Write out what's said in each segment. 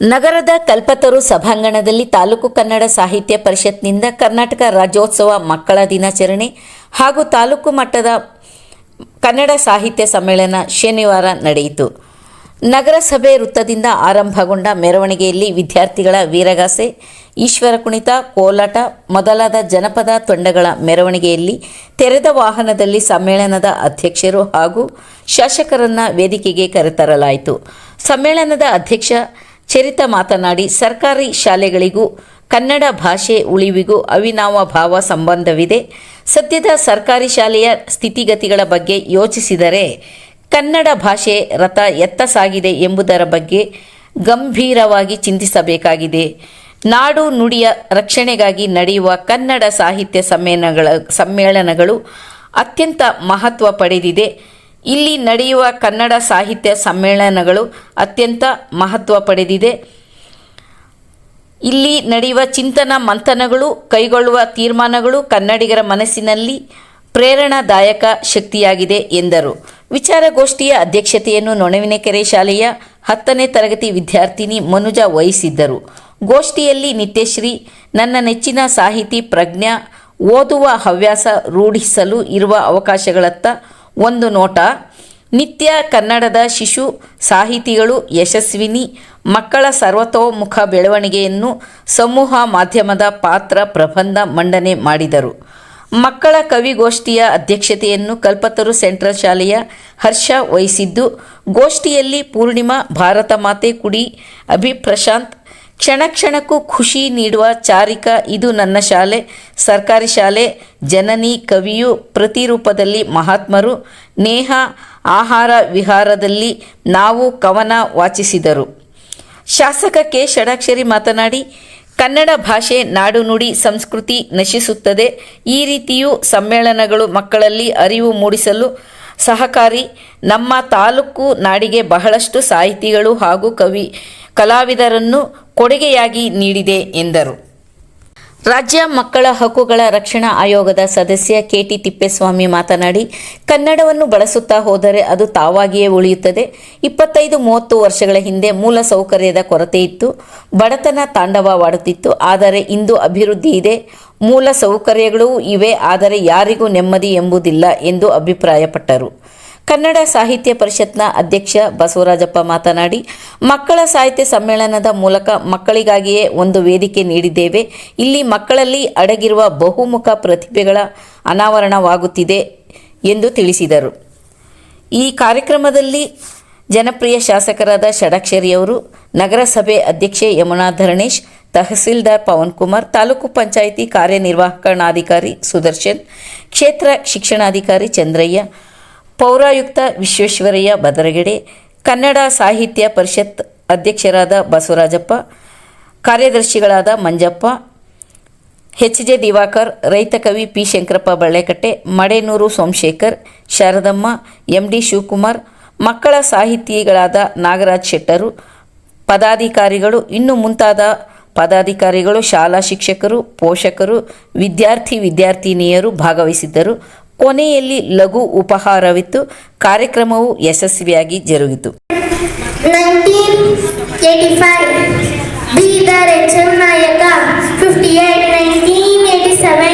ನಗರದ ಕಲ್ಪತರು ಸಭಾಂಗಣದಲ್ಲಿ ತಾಲೂಕು ಕನ್ನಡ ಸಾಹಿತ್ಯ ಪರಿಷತ್ನಿಂದ ಕರ್ನಾಟಕ ರಾಜ್ಯೋತ್ಸವ ಮಕ್ಕಳ ದಿನಾಚರಣೆ ಹಾಗೂ ತಾಲೂಕು ಮಟ್ಟದ ಕನ್ನಡ ಸಾಹಿತ್ಯ ಸಮ್ಮೇಳನ ಶನಿವಾರ ನಡೆಯಿತು. ನಗರಸಭೆ ವೃತ್ತದಿಂದ ಆರಂಭಗೊಂಡ ಮೆರವಣಿಗೆಯಲ್ಲಿ ವಿದ್ಯಾರ್ಥಿಗಳ ವೀರಗಾಸೆ, ಈಶ್ವರ ಕುಣಿತ, ಕೋಲಾಟ ಮೊದಲಾದ ಜನಪದ ತಂಡಗಳ ಮೆರವಣಿಗೆಯಲ್ಲಿ ತೆರೆದ ವಾಹನದಲ್ಲಿ ಸಮ್ಮೇಳನದ ಅಧ್ಯಕ್ಷರು ಹಾಗೂ ಶಾಸಕರನ್ನ ವೇದಿಕೆಗೆ ಕರೆತರಲಾಯಿತು. ಸಮ್ಮೇಳನದ ಅಧ್ಯಕ್ಷ ಚರಿತ ಮಾತನಾಡಿ, ಸರ್ಕಾರಿ ಶಾಲೆಗಳಿಗೂ ಕನ್ನಡ ಭಾಷೆ ಉಳಿವಿಗೂ ಅವಿನಾವ ಭಾವ ಸಂಬಂಧವಿದೆ. ಸದ್ಯದ ಸರ್ಕಾರಿ ಶಾಲೆಯ ಸ್ಥಿತಿಗತಿಗಳ ಬಗ್ಗೆ ಯೋಚಿಸಿದರೆ ಕನ್ನಡ ಭಾಷೆ ರಥ ಎತ್ತ ಸಾಗಿದೆ ಎಂಬುದರ ಬಗ್ಗೆ ಗಂಭೀರವಾಗಿ ಚಿಂತಿಸಬೇಕಾಗಿದೆ. ನಾಡು ನುಡಿಯ ರಕ್ಷಣೆಗಾಗಿ ನಡೆಯುವ ಕನ್ನಡ ಸಾಹಿತ್ಯ ಸಮ್ಮೇಳನಗಳ ಸಮ್ಮೇಳನಗಳು ಅತ್ಯಂತ ಮಹತ್ವ ಪಡೆದಿದೆ. ಇಲ್ಲಿ ನಡೆಯುವ ಕನ್ನಡ ಸಾಹಿತ್ಯ ಸಮ್ಮೇಳನಗಳು ಅತ್ಯಂತ ಮಹತ್ವ ಪಡೆದಿದೆ. ಇಲ್ಲಿ ನಡೆಯುವ ಚಿಂತನ ಮಂಥನಗಳು, ಕೈಗೊಳ್ಳುವ ತೀರ್ಮಾನಗಳು ಕನ್ನಡಿಗರ ಮನಸ್ಸಿನಲ್ಲಿ ಪ್ರೇರಣಾದಾಯಕ ಶಕ್ತಿಯಾಗಿದೆ ಎಂದರು. ವಿಚಾರಗೋಷ್ಠಿಯ ಅಧ್ಯಕ್ಷತೆಯನ್ನು ನೊಣವಿನಕೆರೆ ಶಾಲೆಯ ಹತ್ತನೇ ತರಗತಿ ವಿದ್ಯಾರ್ಥಿನಿ ಮನುಜ ವಹಿಸಿದ್ದರು. ಗೋಷ್ಠಿಯಲ್ಲಿ ನಿತ್ಯಶ್ರೀ, ನನ್ನ ನೆಚ್ಚಿನ ಸಾಹಿತಿ, ಪ್ರಜ್ಞಾ, ಓದುವ ಹವ್ಯಾಸ ರೂಢಿಸಲು ಇರುವ ಅವಕಾಶಗಳತ್ತ ಒಂದು ನೋಟ. ನಿತ್ಯ ಕನ್ನಡದ ಶಿಶು ಸಾಹಿತಿಗಳು ಯಶಸ್ವಿನಿ, ಮಕ್ಕಳ ಸರ್ವತೋಮುಖ ಬೆಳವಣಿಗೆಯನ್ನು ಸಮೂಹ ಮಾಧ್ಯಮದ ಪಾತ್ರ ಪ್ರಬಂಧ ಮಂಡನೆ ಮಾಡಿದರು. ಮಕ್ಕಳ ಕವಿಗೋಷ್ಠಿಯ ಅಧ್ಯಕ್ಷತೆಯನ್ನು ಕಲ್ಪತರು ಸೆಂಟ್ರಲ್ ಶಾಲೆಯ ಹರ್ಷ ವಹಿಸಿದ್ದು, ಗೋಷ್ಠಿಯಲ್ಲಿ ಪೂರ್ಣಿಮಾ ಭಾರತ ಮಾತೆ ಕುಡಿ, ಅಭಿ ಪ್ರಶಾಂತ್ ಕ್ಷಣ ಕ್ಷಣಕ್ಕೂ ಖುಷಿ ನೀಡುವ ಚಾರಿಕ ಇದು ನನ್ನ ಶಾಲೆ. ಸರ್ಕಾರಿ ಶಾಲೆ, ಜನನಿ, ಕವಿಯು ಪ್ರತಿರೂಪದಲ್ಲಿ ಮಹಾತ್ಮರು. ನೇಹ, ಆಹಾರ ವಿಹಾರದಲ್ಲಿ ನಾವು ಕವನ ವಾಚಿಸಿದರು. ಶಾಸಕ ಕೆ. ಷಡಾಕ್ಷರಿ ಮಾತನಾಡಿ, ಕನ್ನಡ ಭಾಷೆ ನಾಡು ನುಡಿ ಸಂಸ್ಕೃತಿ ನಶಿಸುತ್ತದೆ. ಈ ರೀತಿಯೂ ಸಮ್ಮೇಳನಗಳು ಮಕ್ಕಳಲ್ಲಿ ಅರಿವು ಮೂಡಿಸಲು ಸಹಕಾರಿ. ನಮ್ಮ ತಾಲೂಕು ನಾಡಿಗೆ ಬಹಳಷ್ಟು ಸಾಹಿತಿಗಳು ಹಾಗೂ ಕವಿ ಕಲಾವಿದರನ್ನು ಕೊಡುಗೆಯಾಗಿ ನೀಡಿದೆ ಎಂದರು. ರಾಜ್ಯ ಮಕ್ಕಳ ಹಕ್ಕುಗಳ ರಕ್ಷಣಾ ಆಯೋಗದ ಸದಸ್ಯ ಕೆಟಿ ತಿಪ್ಪೇಸ್ವಾಮಿ ಮಾತನಾಡಿ, ಕನ್ನಡವನ್ನು ಬಳಸುತ್ತಾ ಹೋದರೆ ಅದು ತಾವಾಗಿಯೇ ಉಳಿಯುತ್ತದೆ. ಇಪ್ಪತ್ತೈದು, ಮೂವತ್ತು ವರ್ಷಗಳ ಹಿಂದೆ ಮೂಲ ಸೌಕರ್ಯದ ಕೊರತೆ ಇತ್ತು. ಬಡತನ ತಾಂಡವವಾಡುತ್ತಿತ್ತು. ಆದರೆ ಇಂದು ಅಭಿವೃದ್ಧಿ ಇದೆ. ಮೂಲ ಸೌಕರ್ಯಗಳೂ ಇವೆ. ಆದರೆ ಯಾರಿಗೂ ನೆಮ್ಮದಿ ಎಂಬುದಿಲ್ಲ ಎಂದು ಅಭಿಪ್ರಾಯಪಟ್ಟರು. ಕನ್ನಡ ಸಾಹಿತ್ಯ ಪರಿಷತ್ನ ಅಧ್ಯಕ್ಷ ಬಸವರಾಜಪ್ಪ ಮಾತನಾಡಿ, ಮಕ್ಕಳ ಸಾಹಿತ್ಯ ಸಮ್ಮೇಳನದ ಮೂಲಕ ಮಕ್ಕಳಿಗಾಗಿಯೇ ಒಂದು ವೇದಿಕೆ ನೀಡಿದ್ದೇವೆ. ಇಲ್ಲಿ ಮಕ್ಕಳಲ್ಲಿ ಅಡಗಿರುವ ಬಹುಮುಖ ಪ್ರತಿಭೆಗಳ ಅನಾವರಣವಾಗುತ್ತಿದೆ ಎಂದು ತಿಳಿಸಿದರು. ಈ ಕಾರ್ಯಕ್ರಮದಲ್ಲಿ ಜನಪ್ರಿಯ ಶಾಸಕರಾದ ಷಡಾಕ್ಷರಿಯವರು, ನಗರಸಭೆ ಅಧ್ಯಕ್ಷೆ ಯಮುನಾ ಧರಣೇಶ್ ತಹಸೀಲ್ದಾರ್ ಪವನ್ ಕುಮಾರ್ ತಾಲೂಕು ಪಂಚಾಯಿತಿ ಕಾರ್ಯನಿರ್ವಾಹಕಣಾಧಿಕಾರಿ ಸುದರ್ಶನ್, ಕ್ಷೇತ್ರ ಶಿಕ್ಷಣಾಧಿಕಾರಿ ಚಂದ್ರಯ್ಯ ಪೌರಾಯುಕ್ತ ವಿಶ್ವೇಶ್ವರಯ್ಯ ಬದರಗಡೆ ಕನ್ನಡ ಸಾಹಿತ್ಯ ಪರಿಷತ್ ಅಧ್ಯಕ್ಷರಾದ ಬಸವರಾಜಪ್ಪ, ಕಾರ್ಯದರ್ಶಿಗಳಾದ ಮಂಜಪ್ಪ ಎಚ್ ಜೆ ದಿವಾಕರ್, ರೈತ ಕವಿ P Shankarappa Ballekatte, Madenur Somashekar, Sharadamma M D Shivakumar, ಮಕ್ಕಳ ಸಾಹಿತಿಗಳಾದ ನಾಗರಾಜ್ ಶೆಟ್ಟರು, ಪದಾಧಿಕಾರಿಗಳು, ಇನ್ನು ಮುಂತಾದ ಪದಾಧಿಕಾರಿಗಳು, ಶಾಲಾ ಶಿಕ್ಷಕರು, ಪೋಷಕರು, ವಿದ್ಯಾರ್ಥಿ ವಿದ್ಯಾರ್ಥಿನಿಯರು ಭಾಗವಹಿಸಿದ್ದರು. ಕೊನೆಯಲ್ಲಿ ಲಘು ಉಪಹಾರವಿತ್ತು. ಕಾರ್ಯಕ್ರಮವು ಯಶಸ್ವಿಯಾಗಿ ಜರುಗಿತು. 1985 ಬೀದರ್ ಚನ್ನಾಯಕ ಎಂ ನಾಯಕ 58 1987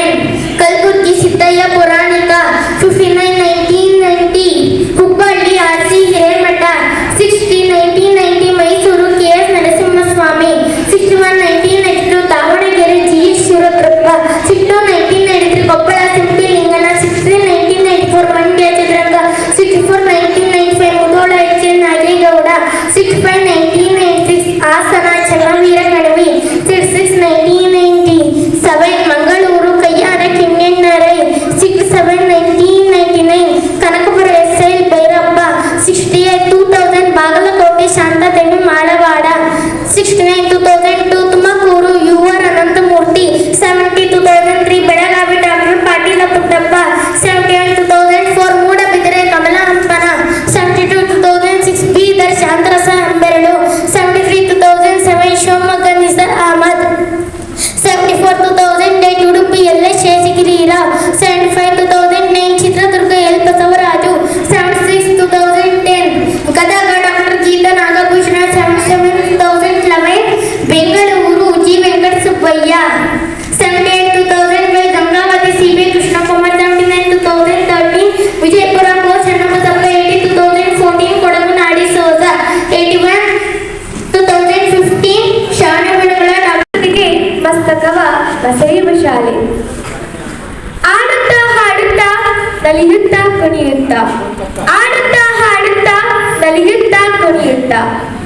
ನಲಿಯುತ್ತಾ ಕುಣಿಯುತ್ತಾ ಆಡುತ್ತಾ ಹಾಡುತ್ತಾ ಕಲಿಯುತ್ತಾ ಕುಣಿಯುತ್ತಾ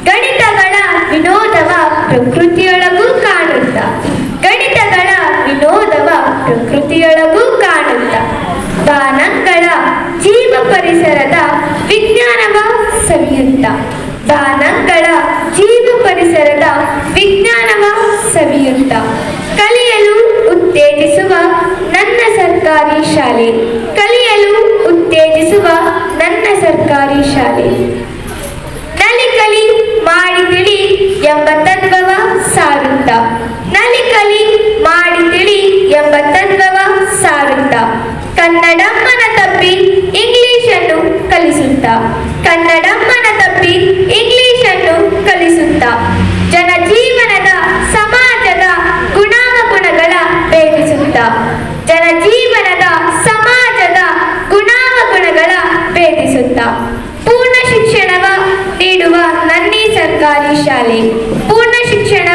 ಗಣಿತಗಳ ವಿನೋದವ ಪ್ರಕೃತಿಯೊಳಗೂ ಕಾಣುತ್ತ ಗಣಿತಗಳ ವಿನೋದವ ಪ್ರಕೃತಿಯೊಳಗೂ ಕಾಣುತ್ತ ದಾನಗಳ ಜೀವ ಪರಿಸರದ ವಿಜ್ಞಾನವ ಸವಿಯುತ್ತ. ದಾನಗಳ ಜೀವ ಪರಿಸರದ ವಿಜ್ಞಾನವ ಸವಿಯುತ್ತ. ಕಲಿಯಲು ಉತ್ತೇಜಿಸುವ ನನ್ನ ಸರ್ಕಾರಿ ಶಾಲೆ. ಸರ್ಕಾರಿ ಶಾಲೆ. ನಲಿಕಲಿ ಮಾಡಿ ತಿಳಿ ಎಂಬ ತತ್ವವ ಸಾರುತ್ತ. ನಲಿಕಲಿ ಮಾಡಿ ತಿಳಿ ಎಂಬ ತತ್ವವ ಸಾರುತ್ತ. ಕನ್ನಡಮ್ಮನ ತಪ್ಪಿ ಇಂಗ್ಲಿಷನ್ನು ಕಲಿಸುತ್ತ. ಕನ್ನಡಮ್ಮನ ತಪ್ಪಿ ಇಂಗ್ಲಿಷನ್ನು ಕಲಿಸುತ್ತ ಜನಜೀವನದ ಸಮಾಜದ ಗುಣಾವಗುಣಗಳ ಭೇದಿಸುತ್ತ ಜನಜೀವನದ ಸಮಾಜದ ಗುಣಾವಗುಣಗಳ ಭೇದಿಸುತ್ತ ಪೂರ್ಣ ಶಿಕ್ಷಣವ ನೀಡುವ ನನ್ನಿ ಸರ್ಕಾರಿ ಶಾಲೆ. ಪೂರ್ಣ ಶಿಕ್ಷಣ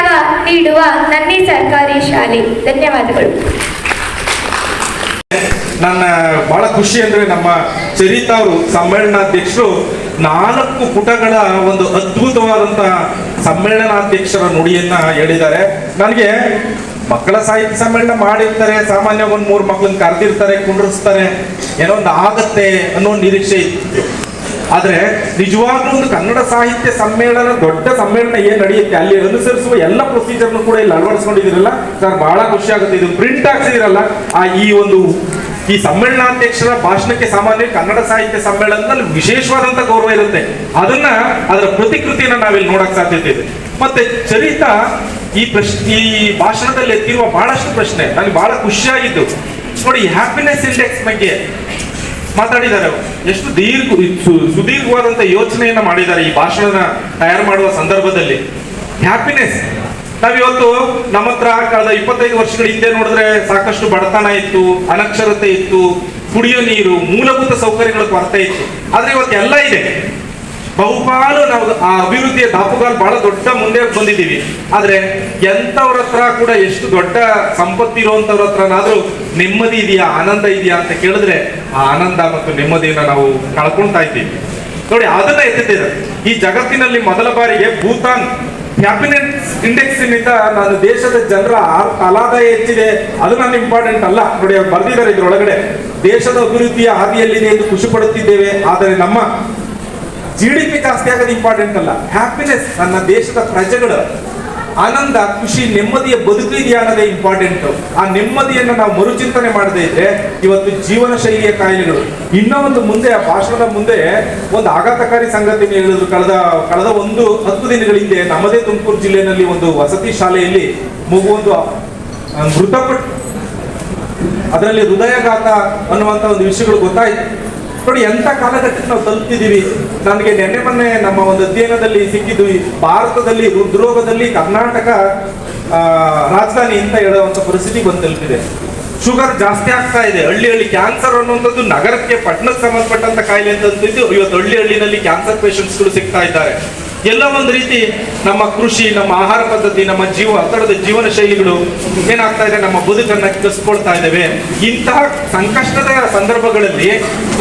ನೀಡುವ ನನ್ನಿ ಸರ್ಕಾರಿ ಶಾಲೆ. ಧನ್ಯವಾದಗಳು. ನನ್ನ ಬಹಳ ಖುಷಿ ಅಂದ್ರೆ ನಮ್ಮ ಚರಿತಾ ಅವರು, ಸಮ್ಮೇಳನಾಧ್ಯಕ್ಷರು ನಾಲ್ಕು ಪುಟಗಳ ಒಂದು ಅದ್ಭುತವಾದಂತಹ ಸಮ್ಮೇಳನಾಧ್ಯಕ್ಷರ ನುಡಿಯನ್ನ ಹೇಳಿದ್ದಾರೆ. ನನಗೆ ಮಕ್ಕಳ ಸಾಹಿತ್ಯ ಸಮ್ಮೇಳನ ಮಾಡಿರ್ತಾರೆ. ಸಾಮಾನ್ಯ ಒಂದು ಮೂರು ಮಕ್ಕಳನ್ನ ಕರೆದಿರ್ತಾರೆ, ಕುಂಡ್ರಿಸ್ತಾರೆ. ಏನೋ ಒಂದು ಆಗತ್ತೆ ಅನ್ನೋ ನಿರೀಕ್ಷೆ ಇತ್ತು. ಆದ್ರೆ ನಿಜವಾಗ್ಲೂ ಒಂದು ಕನ್ನಡ ಸಾಹಿತ್ಯ ಸಮ್ಮೇಳನ, ದೊಡ್ಡ ಸಮ್ಮೇಳನ ಏನು ನಡೆಯುತ್ತೆ? ಅಲ್ಲಿ ಅನುಸರಿಸುವ ಎಲ್ಲ ಪ್ರೊಸೀಜರ್ನು ಕೂಡ ಇಲ್ಲಿ ಅಳವಡಿಸ್ಕೊಂಡಿದ್ದೀರಲ್ಲ? ಸರ್, ಬಹಳ ಖುಷಿ ಆಗುತ್ತೆ. ಇದು ಪ್ರಿಂಟ್ ಹಾಕ್ಸಿದಿರಲ್ಲ ಆ ಈ ಒಂದು ಈ ಸಮ್ಮೇಳನಾಧ್ಯಕ್ಷರ ಭಾಷಣಕ್ಕೆ ಸಾಮಾನ್ಯ ಕನ್ನಡ ಸಾಹಿತ್ಯ ಸಮ್ಮೇಳನದಲ್ಲಿ ವಿಶೇಷವಾದಂತ ಗೌರವ ಇರುತ್ತೆ. ಅದನ್ನ, ಅದರ ಪ್ರತಿಕೃತಿಯನ್ನ ನಾವಿಲ್ಲಿ ನೋಡಕ್ ಸಾಧ್ಯತೆ ಇದೆ. ಮತ್ತೆ ಚರಿತಾ ಈ ಪ್ರಶ್ನೆ ಈ ಭಾಷಣದಲ್ಲಿ ಎತ್ತಿರುವ ಬಹಳಷ್ಟು ಪ್ರಶ್ನೆ. ನನಗೆ ಬಹಳ ಖುಷಿಯಾಗಿದ್ದು. ನೋಡಿ ಹ್ಯಾಪಿನೆಸ್ ಇಂಡೆಕ್ಸ್ ಬಗ್ಗೆ ಮಾತಾಡಿದ್ದಾರೆ. ಎಷ್ಟು ದೀರ್ಘ ಸುದೀರ್ಘವಾದಂತ ಯೋಚನೆಯನ್ನ ಮಾಡಿದ್ದಾರೆ ಈ ಭಾಷಣನ ತಯಾರು ಮಾಡುವ ಸಂದರ್ಭದಲ್ಲಿ. ಹ್ಯಾಪಿನೆಸ್ ನಾವಿವತ್ತು ನಮ್ಮ ಹತ್ರ ಕಳೆದ ಇಪ್ಪತ್ತೈದು ವರ್ಷಗಳ ಹಿಂದೆ ನೋಡಿದ್ರೆ ಸಾಕಷ್ಟು ಬಡತನ ಇತ್ತು, ಅನಕ್ಷರತೆ ಇತ್ತು, ಕುಡಿಯೋ ನೀರು, ಮೂಲಭೂತ ಸೌಕರ್ಯಗಳ ಕೊರತೆ ಇತ್ತು. ಆದ್ರೆ ಇವತ್ತು ಎಲ್ಲ ಇದೆ. ಬಹುಪಾಲು ನಾವು ಆ ಅಭಿವೃದ್ಧಿಯ ದಾಪುಗಾಲು ಬಹಳ ದೊಡ್ಡ ಮುಂದೆ ಬಂದಿದ್ದೀವಿ. ಆದ್ರೆ ಎಂತವ್ರ ಹತ್ರ ಕೂಡ ಎಷ್ಟು ದೊಡ್ಡ ಸಂಪತ್ತು ಇರುವಂತವ್ರ ಹತ್ರನಾದ್ರೂ ನೆಮ್ಮದಿ ಇದೆಯಾ, ಆನಂದ ಇದೆಯಾ ಅಂತ ಕೇಳಿದ್ರೆ ಆ ಆನಂದ ಮತ್ತು ನೆಮ್ಮದಿಯನ್ನ ನಾವು ಕಳ್ಕೊಳ್ತಾ ಇದ್ದೀವಿ. ನೋಡಿ, ಅದನ್ನ ಎತ್ತಿದ್ದಾರೆ ಈ ಜಗತ್ತಿನಲ್ಲಿ ಮೊದಲ ಬಾರಿಗೆ ಭೂತಾನ್ ಹ್ಯಾಪಿನೆಸ್ ಇಂಡೆಕ್ಸ್ನಿಂದ ನಾನು ದೇಶದ ಜನರ ಫಲಾದಾಯ ಹೆಚ್ಚಿದೆ. ಅದು ನನ್ನ ಇಂಪಾರ್ಟೆಂಟ್ ಅಲ್ಲ. ನೋಡಿ, ಅವ್ರು ಬರ್ದಿದ್ದಾರೆ ಇದ್ರೊಳಗಡೆ. ದೇಶದ ಅಭಿವೃದ್ಧಿಯ ಹಾದಿಯಲ್ಲಿದೆ ಎಂದು ಖುಷಿ ಪಡುತ್ತಿದ್ದೇವೆ. ಆದರೆ ನಮ್ಮ ಜಿ ಡಿ ಪಿ ಜಾಸ್ತಿ ಆಗೋದು ಇಂಪಾರ್ಟೆಂಟ್ ಅಲ್ಲ. ಹ್ಯಾಪಿನೆಸ್, ನನ್ನ ದೇಶದ ಪ್ರಜೆಗಳ ಆನಂದ, ಖುಷಿ, ನೆಮ್ಮದಿಯ ಬದುಕು ಇದೆಯಾ ಅನ್ನೋದೇ ಇಂಪಾರ್ಟೆಂಟ್ ಆ ನೆಮ್ಮದಿಯನ್ನು ನಾವು ಮರುಚಿಂತನೆ ಮಾಡದೇ ಇದ್ರೆ ಇವತ್ತು ಜೀವನ ಶೈಲಿಯ ಕಾಯಿಲೆಗಳು. ಇನ್ನೂ ಒಂದು ಮುಂದೆ, ಆ ಭಾಷಣದ ಮುಂದೆ ಒಂದು ಆಘಾತಕಾರಿ ಸಂಗತಿಯನ್ನು ಹೇಳಿದ್ರು ಕಳೆದ ಕಳೆದ ಒಂದು ಹತ್ತು ದಿನಗಳ ಹಿಂದೆ ನಮ್ಮದೇ ತುಮಕೂರು ಜಿಲ್ಲೆಯಲ್ಲಿ ಒಂದು ವಸತಿ ಶಾಲೆಯಲ್ಲಿ ಮಗುವೊಂದು ಮೃತಪಟ್ಟು ಅದರಲ್ಲಿ ಹೃದಯಾಘಾತ ಅನ್ನುವಂತ ಒಂದು ವಿಷಯಗಳು ಗೊತ್ತಾಯ್ತು. ನೋಡಿ ಎಂತ ಕಾಲಘಟ್ಟಕ್ಕೆ ನಾವು ತಲುಪ್ತಿದ್ದೀವಿ? ನನಗೆ ನೆನ್ನೆ ಮೊನ್ನೆ ನಮ್ಮ ಒಂದು ಅಧ್ಯಯನದಲ್ಲಿ ಸಿಕ್ಕಿದ್ದು ಭಾರತದಲ್ಲಿ, ಹೃದ್ರೋಗದಲ್ಲಿ ಕರ್ನಾಟಕ ರಾಜಧಾನಿ ಅಂತ ಹೇಳುವಂತ ಪರಿಸ್ಥಿತಿ ಬಂದು ತಲುಪಿದೆ ಶುಗರ್ ಜಾಸ್ತಿ ಆಗ್ತಾ ಇದೆ. ಹಳ್ಳಿ ಹಳ್ಳಿ ಕ್ಯಾನ್ಸರ್ ಅನ್ನುವಂಥದ್ದು ನಗರಕ್ಕೆ ಪಟ್ಟಣಕ್ಕೆ ಸಂಬಂಧಪಟ್ಟಂತ ಕಾಯಿಲೆ ಅಂತ ಇವತ್ತು ಹಳ್ಳಿ ಹಳ್ಳಿನಲ್ಲಿ ಕ್ಯಾನ್ಸರ್ ಪೇಷಂಟ್ಸ್ಗಳು ಸಿಗ್ತಾ ಇದ್ದಾರೆ. ಎಲ್ಲ ಒಂದು ರೀತಿ ನಮ್ಮ ಕೃಷಿ, ನಮ್ಮ ಆಹಾರ ಪದ್ಧತಿ, ನಮ್ಮ ಜೀವ ಹತ್ತರದ ಜೀವನ ಶೈಲಿಗಳು ಏನಾಗ್ತಾ ಇದೆ, ನಮ್ಮ ಬದುಕನ್ನ ಕಸ್ಕೊಳ್ತಾ ಇದ್ದೇವೆ ಇಂತಹ ಸಂಕಷ್ಟದ ಸಂದರ್ಭಗಳಲ್ಲಿ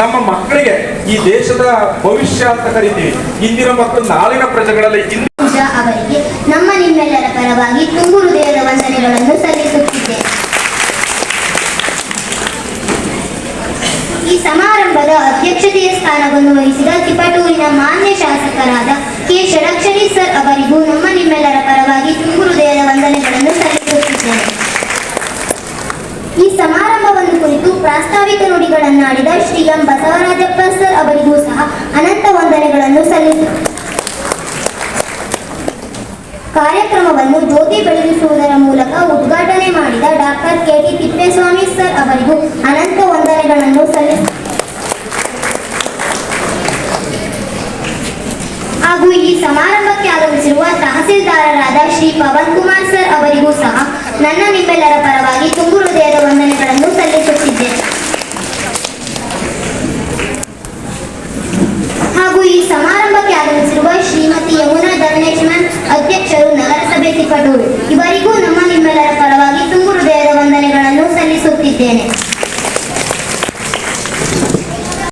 ನಮ್ಮ ಮಕ್ಕಳಿಗೆ ಈ ದೇಶದ ಭವಿಷ್ಯ ಅಂತ ಕರಿತೀವಿ. ಇಂದಿನ ಮಕ್ಕಳು ನಾಳಿನ ಪ್ರಜೆಗಳಲ್ಲಿ ಅವರಿಗೆ ನಮ್ಮ ನಿಮ್ಮೆಲ್ಲರ ಪರವಾಗಿ ತುಂಬು ಹೃದಯದ ವಂದನೆಗಳನ್ನು ಈ ಸಮಾರಂಭದ ಅಧ್ಯಕ್ಷತೆಯ ಸ್ಥಾನವನ್ನು ವಹಿಸಿದ ತಿಪಟೂರಿನ ಮಾನ್ಯ ಶಾಸಕರಾದ ಕೆ ಷಡಕ್ಷರಿ ಸರ್ ಅವರಿಗೂ ನಮ್ಮ ನಿಮ್ಮೆಲ್ಲರ ಪರವಾಗಿ ತುಂಬು ಹೃದಯದ ವಂದನೆಗಳನ್ನು ಸಲ್ಲಿಸುತ್ತಿದ್ದೇನೆ. ಈ ಸಮಾರಂಭವನ್ನು ಕುರಿತು ಪ್ರಾಸ್ತಾವಿಕ ನುಡಿಗಳನ್ನಾಡಿದ ಶ್ರೀ ಎಂ ಬಸವರಾಜಪ್ಪ ಸರ್ ಅವರಿಗೂ ಸಹ ಅನಂತ ವಂದನೆಗಳನ್ನು ಸಲ್ಲಿಸುತ್ತೇನೆ ಕಾರ್ಯಕ್ರಮವನ್ನು ಜ್ಯೋತಿ ಬೆಳಗಿಸುವುದರ ಮೂಲಕ ಉದ್ಘಾಟನೆ ಮಾಡಿದ doctor K T Thippeswamy sir ಅವರಿಗೂ ಅನಂತ ವಂದನೆಗಳನ್ನು ಸಲ್ಲಿಸ ಹಾಗೂ ಈ ಸಮಾರಂಭಕ್ಕೆ ಆಗಮಿಸಿರುವ ತಹಸೀಲ್ದಾರರಾದ ಶ್ರೀ ಪವನ್ ಕುಮಾರ್ ಸರ್ ಅವರಿಗೂ ಸಹ ನನ್ನ ನಿಮ್ಮೆಲ್ಲರ ಪರವಾಗಿ ತುಂಬು